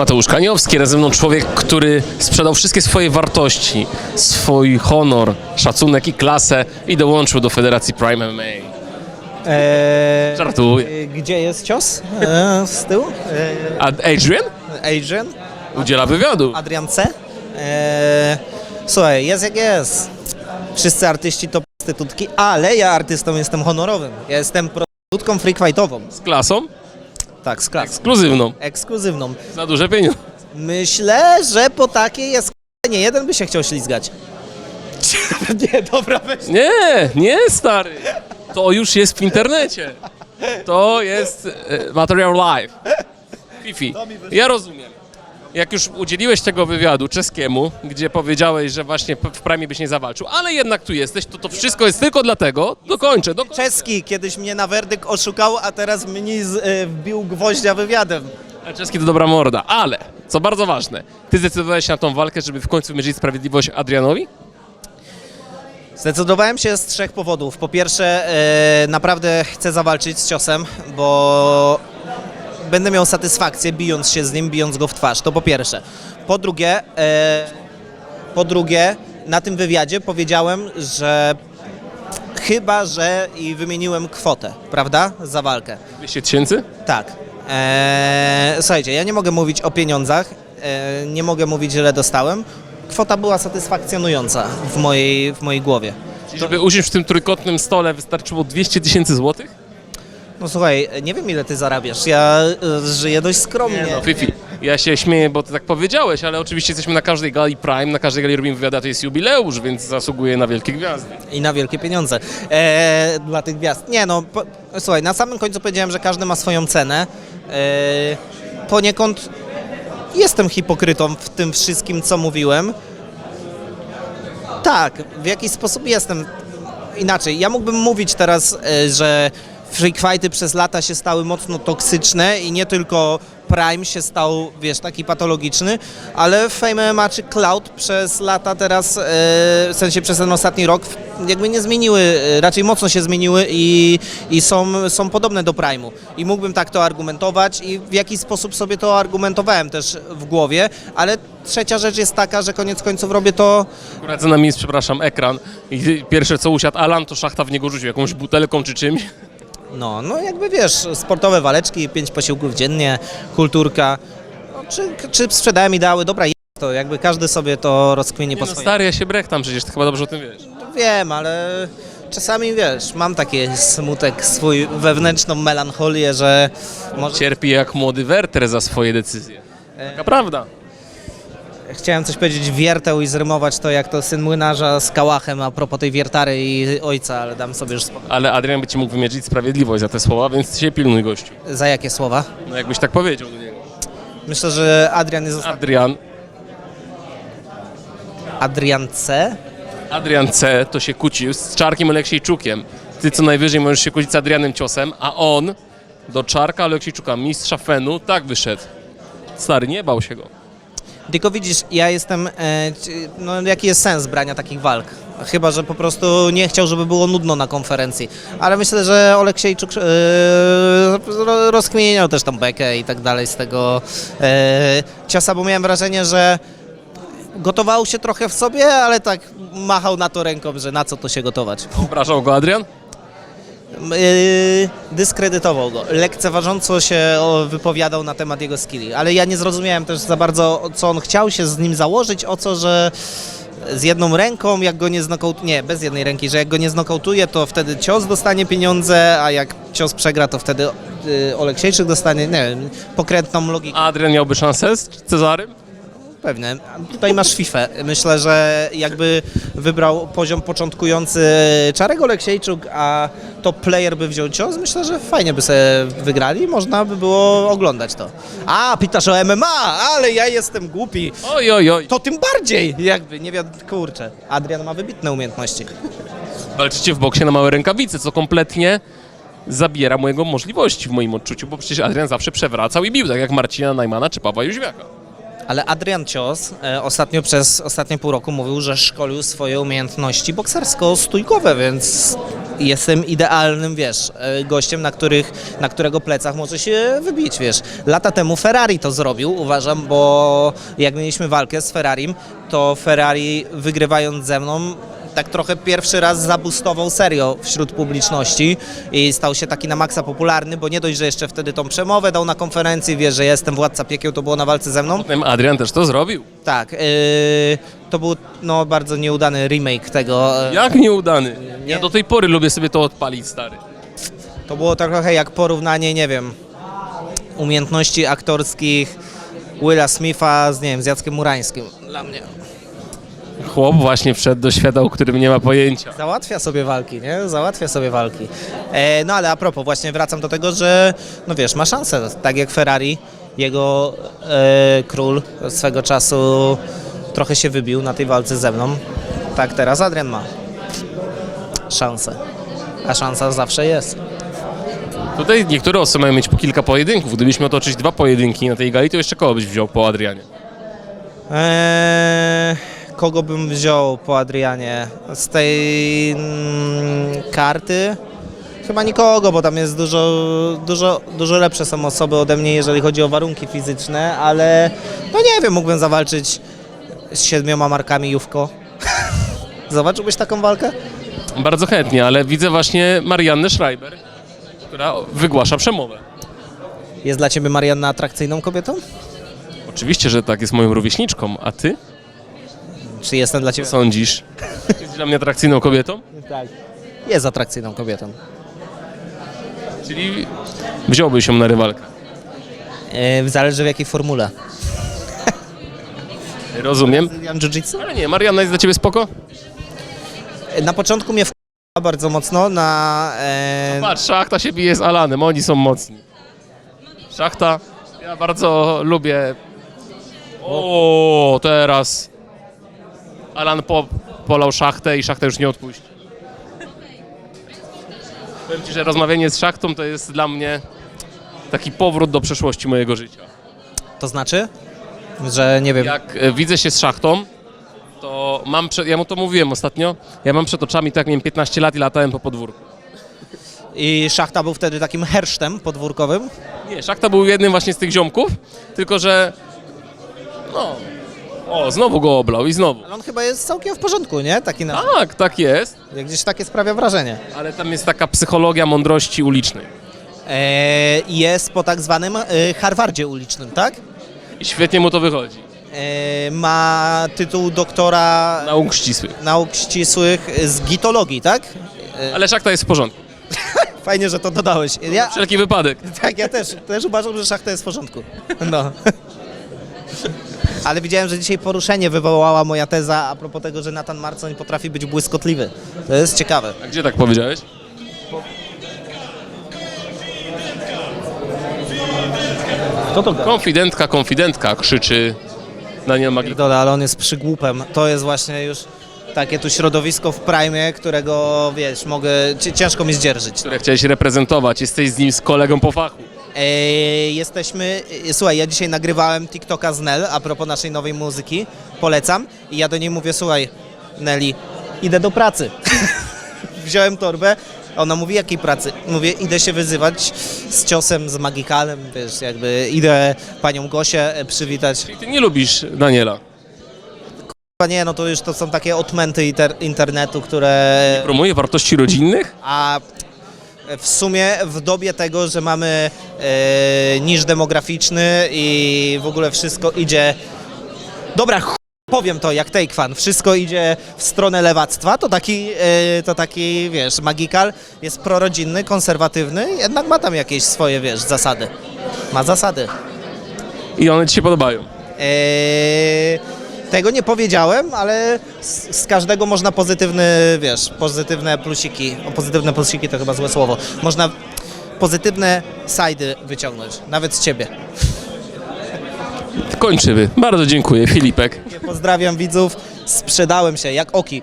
Mateusz Kaniowski, razem ze mną człowiek, który sprzedał wszystkie swoje wartości, swój honor, szacunek i klasę i dołączył do Federacji Prime MMA. Eee, Żartuję. Gdzie jest cios? Eee, z tyłu? Eee, A Adrian Adrian? udziela wywiadu. Adrian C? Eee, słuchaj, jest jak jest. Wszyscy artyści to prostytutki, ale ja artystą jestem honorowym. Ja jestem prostytutką freak fightową. Z klasą Tak, z ekskluzywną. Ekskluzywną. Za duże pieniądze. Myślę, że po takiej jest nie jeden by się chciał ślizgać. nie, dobra, weź. Nie, nie stary. To już jest w internecie. To jest e, materiał live. Fifi, ja rozumiem. Jak już udzieliłeś tego wywiadu czeskiemu, gdzie powiedziałeś, że właśnie w Prime byś nie zawalczył, ale jednak tu jesteś, to to wszystko jest tylko dlatego, dokończę, dokończę. Czeski kiedyś mnie na werdykt oszukał, a teraz mnie z, e, wbił gwoździa wywiadem. A Czeski to dobra morda, ale, co bardzo ważne, ty zdecydowałeś się na tą walkę, żeby w końcu wymierzyć sprawiedliwość Adrianowi? Zdecydowałem się z trzech powodów. Po pierwsze, e, naprawdę chcę zawalczyć z ciosem, bo będę miał satysfakcję bijąc się z nim, bijąc go w twarz. To po pierwsze. Po drugie, e, po drugie, na tym wywiadzie powiedziałem, że chyba, że i wymieniłem kwotę, prawda, za walkę. 200 tysięcy? Tak. Eee, słuchajcie, ja nie mogę mówić o pieniądzach, e, nie mogę mówić, ile dostałem. Kwota była satysfakcjonująca w mojej, w mojej głowie. Żeby usiąść w tym trójkątnym stole wystarczyło 200 tysięcy złotych? No słuchaj, nie wiem ile ty zarabiasz, ja e, żyję dość skromnie. No Fifi, ja się śmieję, bo ty tak powiedziałeś, ale oczywiście jesteśmy na każdej gali Prime, na każdej gali robimy wywiady, a to jest jubileusz, więc zasługuje na wielkie gwiazdy. I na wielkie pieniądze e, dla tych gwiazd. Nie no, po, słuchaj, na samym końcu powiedziałem, że każdy ma swoją cenę. E, poniekąd jestem hipokrytą w tym wszystkim, co mówiłem. Tak, w jakiś sposób jestem. Inaczej, ja mógłbym mówić teraz, e, że freak fighty przez lata się stały mocno toksyczne i nie tylko Prime się stał, wiesz, taki patologiczny, ale Fame MMA czy Cloud przez lata teraz, e, w sensie przez ten ostatni rok, jakby nie zmieniły, e, raczej mocno się zmieniły i, i są, są podobne do Prime'u. I mógłbym tak to argumentować i w jakiś sposób sobie to argumentowałem też w głowie, ale trzecia rzecz jest taka, że koniec końców robię to Akurat za nami jest, przepraszam, ekran i pierwsze co usiadł Alan, to szachta w niego rzucił jakąś butelką czy czymś. No, no jakby wiesz, sportowe waleczki, pięć posiłków dziennie, kulturka. No, czy, czy sprzedałem ideały? Dobra, jest to, jakby każdy sobie to rozkmieni po no, swoim. stary, ja się brechtam przecież, ty chyba dobrze o tym wiesz. Wiem, ale czasami wiesz, mam taki smutek, swój wewnętrzną melancholię, że może Cierpi jak młody Werter za swoje decyzje. Taka prawda. Chciałem coś powiedzieć wierteł i zrymować to jak to syn młynarza z kałachem a propos tej wiertary i ojca, ale dam sobie już spokój. Ale Adrian by ci mógł wymierzyć sprawiedliwość za te słowa, więc się pilnuj, gościu. Za jakie słowa? No jakbyś tak powiedział do niego. Myślę, że Adrian jest ostatni. Adrian, Adrian C? Adrian C. to się kłócił z Czarkiem Aleksiejczukiem. Ty co najwyżej możesz się kłócić z Adrianem Ciosem, a on do Czarka Aleksiejczuka, mistrza Fenu, tak wyszedł. Stary, nie bał się go. Tylko widzisz, ja jestem. E, no, jaki jest sens brania takich walk? Chyba, że po prostu nie chciał, żeby było nudno na konferencji. Ale myślę, że Oleksiejczuk e, ro- rozkminiał też tą bekę i tak dalej z tego e, ciosa, bo miałem wrażenie, że gotował się trochę w sobie, ale tak machał na to ręką, że na co to się gotować. Obrażał go Adrian? Yy, dyskredytował go. Lekceważąco się wypowiadał na temat jego skilli, ale ja nie zrozumiałem też za bardzo, co on chciał się z nim założyć, o co, że z jedną ręką, jak go nie znokautuje, nie, bez jednej ręki, że jak go nie znokautuje, to wtedy cios dostanie pieniądze, a jak cios przegra, to wtedy yy, Oleksiejczyk dostanie, nie wiem, pokrętną logikę. A Adrian miałby szansę z Cezarym? Pewnie. Tutaj masz FIFA. Myślę, że jakby wybrał poziom początkujący Czarek Oleksiejczuk, a top player by wziął cios, myślę, że fajnie by sobie wygrali, można by było oglądać to. A, pytasz o MMA, ale ja jestem głupi. Oj, oj, oj. To tym bardziej, jakby, nie wiem, kurczę. Adrian ma wybitne umiejętności. Walczycie w boksie na małe rękawice, co kompletnie zabiera mojego możliwości w moim odczuciu, bo przecież Adrian zawsze przewracał i bił, tak jak Marcina Najmana czy Pawła Jóźwiaka. Ale Adrian Cios e, ostatnio przez ostatnie pół roku mówił, że szkolił swoje umiejętności boksersko-stójkowe, więc jestem idealnym, wiesz, e, gościem, na, których, na którego plecach może się wybić, wiesz. Lata temu Ferrari to zrobił, uważam, bo jak mieliśmy walkę z Ferrarim, to Ferrari wygrywając ze mną tak trochę pierwszy raz zabustował serio wśród publiczności i stał się taki na maksa popularny, bo nie dość, że jeszcze wtedy tą przemowę dał na konferencji, wie, że jestem władca piekieł, to było na walce ze mną. Potem Adrian też to zrobił. Tak, yy, to był no, bardzo nieudany remake tego. e, Jak nieudany. Nie. Ja do tej pory lubię sobie to odpalić, stary. To było trochę jak porównanie, nie wiem, umiejętności aktorskich Willa Smitha z, nie wiem, z Jackiem Murańskim. Dla mnie. Chłop właśnie wszedł do świata, o którym nie ma pojęcia. Załatwia sobie walki, nie? Załatwia sobie walki. E, no ale a propos, właśnie wracam do tego, że no wiesz, ma szansę, tak jak Ferrari, jego e, król swego czasu trochę się wybił na tej walce ze mną. Tak teraz Adrian ma szansę. A szansa zawsze jest. Tutaj niektóre osoby mają mieć po kilka pojedynków. Gdybyśmy otoczyć dwa pojedynki na tej gali, to jeszcze kogo byś wziął po Adrianie? Eee, kogo bym wziął po Adrianie? Z tej mm, karty? Chyba nikogo, bo tam jest dużo, dużo, dużo lepsze są osoby ode mnie, jeżeli chodzi o warunki fizyczne, ale no nie wiem, mógłbym zawalczyć z siedmioma markami Jówko. Zobaczyłbyś taką walkę? Bardzo chętnie, ale widzę właśnie Mariannę Schreiber, która wygłasza przemowę. Jest dla ciebie Marianna atrakcyjną kobietą? Oczywiście, że tak, jest moją rówieśniczką, a ty Czy jestem dla ciebie? sądzisz? Jest dla mnie atrakcyjną kobietą? Tak. Jest atrakcyjną kobietą. Czyli wziąłbyś ją na rywalkę. Eee, zależy w jakiej formule. Rozumiem. Jiu-Jitsu? Ale nie, Marianna jest dla ciebie spoko? Na początku mnie w bardzo mocno na... E, Patrz, Szachta się bije z Alanem, oni są mocni. Szachta, ja bardzo lubię... O, teraz... Alan po, polał Szachtę i Szachtę już nie odpuści. Powiem Ci, że rozmawianie z Szachtą to jest dla mnie taki powrót do przeszłości mojego życia. to znaczy? Że nie wiem, Jak e, widzę się z Szachtą, to mam, przed, ja mu to mówiłem ostatnio, ja mam przed oczami tak, miałem 15 lat i latałem po podwórku. i Szachta był wtedy takim hersztem podwórkowym. Nie, Szachta był jednym właśnie z tych ziomków, tylko że no, o, znowu go oblał i znowu. Ale on chyba jest całkiem w porządku, nie? Taki na... Tak, tak jest, Jak Gdzieś takie sprawia wrażenie. ale tam jest taka psychologia mądrości ulicznej. E, jest po tak zwanym e, Harvardzie ulicznym, tak? I świetnie mu to wychodzi. E, ma tytuł doktora Nauk ścisłych. nauk ścisłych z gitologii, tak? Ale Szachta jest w porządku. Fajnie, że to dodałeś. Ja, Wszelki wypadek. Tak, ja też, też uważam, że szachta jest w porządku. No. Ale widziałem, że dzisiaj poruszenie wywołała moja teza a propos tego, że Nathan Marcoń potrafi być błyskotliwy. To jest ciekawe. A gdzie tak powiedziałeś? Kto to gada? Konfidentka, konfidentka, krzyczy Daniel Magik. Pierdolę, ale on jest przygłupem. To jest właśnie już takie tu środowisko w prime, którego, wiesz, mogę, ci- ciężko mi zdzierżyć. które chciałeś reprezentować. Jesteś z nim z kolegą po fachu. Eee, jesteśmy, e, słuchaj, ja dzisiaj nagrywałem TikToka z Nel a propos naszej nowej muzyki, polecam i ja do niej mówię, słuchaj, Nelly, idę do pracy. Wziąłem torbę, ona mówi, jakiej pracy? Mówię, idę się wyzywać z ciosem, z magikalem, wiesz, jakby idę panią Gosię e, przywitać. Czyli ty nie lubisz Daniela. Chyba nie, no to już to są takie odmęty inter internetu, które... Promuje wartości rodzinnych? A w sumie w dobie tego, że mamy e, niż demograficzny i w ogóle wszystko idzie. Dobra, ch... powiem to jak Fan, wszystko idzie w stronę lewactwa, to taki, e, to taki wiesz, magikal jest prorodzinny, konserwatywny, jednak ma tam jakieś swoje, wiesz, zasady. Ma zasady. I one ci się podobają. Eee, tego nie powiedziałem, ale z, z każdego można pozytywny, wiesz, pozytywne plusiki, o pozytywne plusiki to chyba złe słowo, można pozytywne sajdy wyciągnąć, nawet z ciebie. Kończymy. Bardzo dziękuję, Filipek. Pozdrawiam widzów, sprzedałem się jak oki.